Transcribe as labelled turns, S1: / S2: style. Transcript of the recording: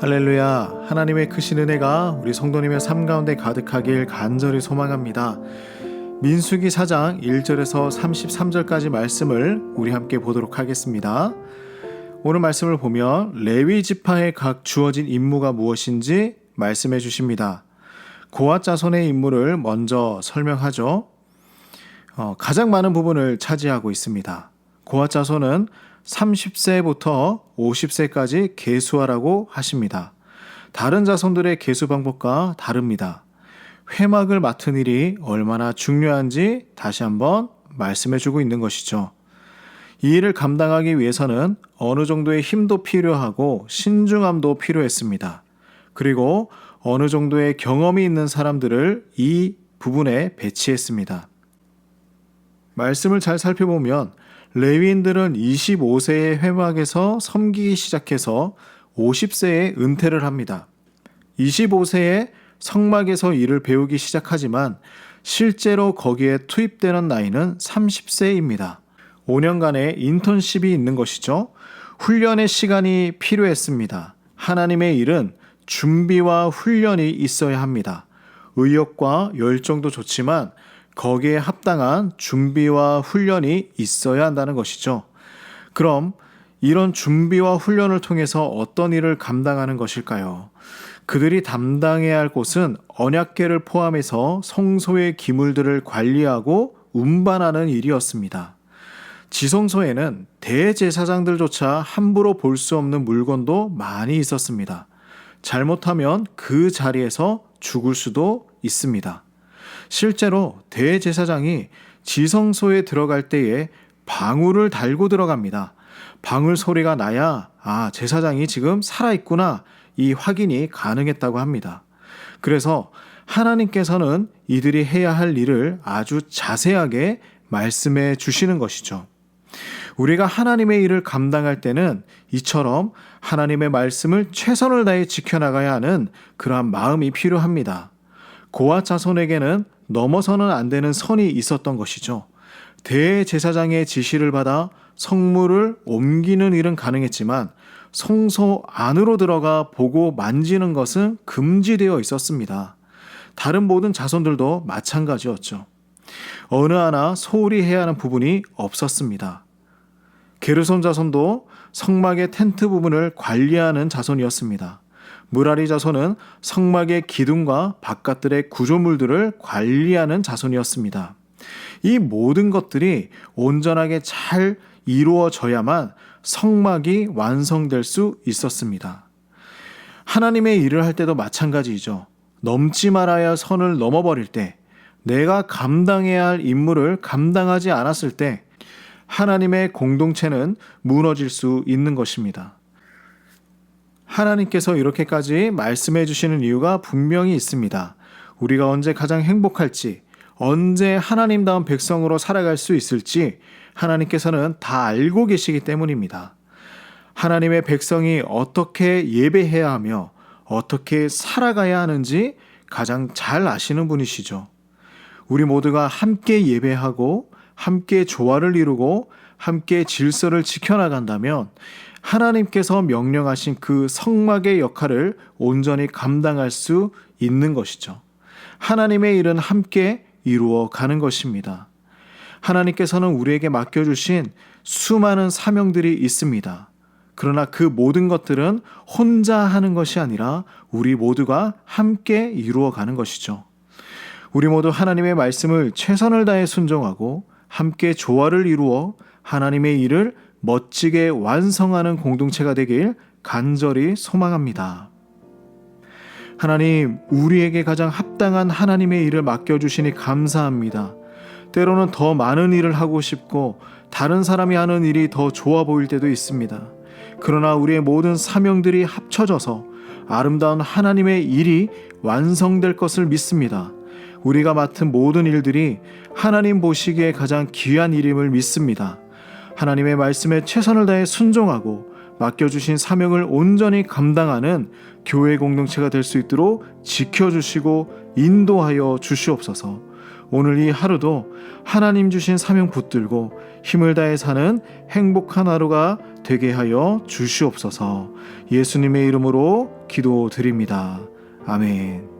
S1: 할렐루야. 하나님의 크신 은혜가 우리 성도님의 삶 가운데 가득하길 간절히 소망합니다. 민수기 4장 1절에서 33절까지 말씀을 우리 함께 보도록 하겠습니다. 오늘 말씀을 보면 레위 지파에 각 주어진 임무가 무엇인지 말씀해 주십니다. 고아 자손의 임무를 먼저 설명하죠. 어, 가장 많은 부분을 차지하고 있습니다. 고아 자손은 30세부터 50세까지 계수하라고 하십니다. 다른 자손들의 계수 방법과 다릅니다. 회막을 맡은 일이 얼마나 중요한지 다시 한번 말씀해 주고 있는 것이죠. 이 일을 감당하기 위해서는 어느 정도의 힘도 필요하고 신중함도 필요했습니다. 그리고 어느 정도의 경험이 있는 사람들을 이 부분에 배치했습니다. 말씀을 잘 살펴보면 레위인들은 25세의 회막에서 섬기기 시작해서 50세에 은퇴를 합니다. 25세에 성막에서 일을 배우기 시작하지만 실제로 거기에 투입되는 나이는 30세입니다. 5년간의 인턴십이 있는 것이죠. 훈련의 시간이 필요했습니다. 하나님의 일은 준비와 훈련이 있어야 합니다. 의욕과 열정도 좋지만 거기에 합당한 준비와 훈련이 있어야 한다는 것이죠. 그럼 이런 준비와 훈련을 통해서 어떤 일을 감당하는 것일까요? 그들이 담당해야 할 곳은 언약계를 포함해서 성소의 기물들을 관리하고 운반하는 일이었습니다. 지성소에는 대제사장들조차 함부로 볼 수 없는 물건도 많이 있었습니다. 잘못하면 그 자리에서 죽을 수도 있습니다. 실제로 대제사장이 지성소에 들어갈 때에 방울을 달고 들어갑니다. 방울 소리가 나야 아 제사장이 지금 살아있구나 이 확인이 가능했다고 합니다. 그래서 하나님께서는 이들이 해야 할 일을 아주 자세하게 말씀해 주시는 것이죠. 우리가 하나님의 일을 감당할 때는 이처럼 하나님의 말씀을 최선을 다해 지켜나가야 하는 그러한 마음이 필요합니다. 고아 자손에게는 넘어서는 안 되는 선이 있었던 것이죠. 대제사장의 지시를 받아 성물을 옮기는 일은 가능했지만 성소 안으로 들어가 보고 만지는 것은 금지되어 있었습니다. 다른 모든 자손들도 마찬가지였죠. 어느 하나 소홀히 해야 하는 부분이 없었습니다. 게르손 자손도 성막의 텐트 부분을 관리하는 자손이었습니다. 무라리 자손은 성막의 기둥과 바깥들의 구조물들을 관리하는 자손이었습니다. 이 모든 것들이 온전하게 잘 이루어져야만 성막이 완성될 수 있었습니다. 하나님의 일을 할 때도 마찬가지이죠. 넘지 말아야 할 선을 넘어버릴 때, 내가 감당해야 할 임무를 감당하지 않았을 때, 하나님의 공동체는 무너질 수 있는 것입니다. 하나님께서 이렇게까지 말씀해 주시는 이유가 분명히 있습니다. 우리가 언제 가장 행복할지, 언제 하나님다운 백성으로 살아갈 수 있을지 하나님께서는 다 알고 계시기 때문입니다. 하나님의 백성이 어떻게 예배해야 하며 어떻게 살아가야 하는지 가장 잘 아시는 분이시죠. 우리 모두가 함께 예배하고 함께 조화를 이루고 함께 질서를 지켜나간다면 하나님께서 명령하신 그 성막의 역할을 온전히 감당할 수 있는 것이죠. 하나님의 일은 함께 이루어 가는 것입니다. 하나님께서는 우리에게 맡겨주신 수많은 사명들이 있습니다. 그러나 그 모든 것들은 혼자 하는 것이 아니라 우리 모두가 함께 이루어 가는 것이죠. 우리 모두 하나님의 말씀을 최선을 다해 순종하고 함께 조화를 이루어 하나님의 일을 멋지게 완성하는 공동체가 되길 간절히 소망합니다. 하나님, 우리에게 가장 합당한 하나님의 일을 맡겨주시니 감사합니다. 때로는 더 많은 일을 하고 싶고 다른 사람이 하는 일이 더 좋아 보일 때도 있습니다. 그러나 우리의 모든 사명들이 합쳐져서 아름다운 하나님의 일이 완성될 것을 믿습니다. 우리가 맡은 모든 일들이 하나님 보시기에 가장 귀한 일임을 믿습니다. 하나님의 말씀에 최선을 다해 순종하고 맡겨주신 사명을 온전히 감당하는 교회 공동체가 될 수 있도록 지켜주시고 인도하여 주시옵소서. 오늘 이 하루도 하나님 주신 사명 붙들고 힘을 다해 사는 행복한 하루가 되게 하여 주시옵소서. 예수님의 이름으로 기도드립니다. 아멘.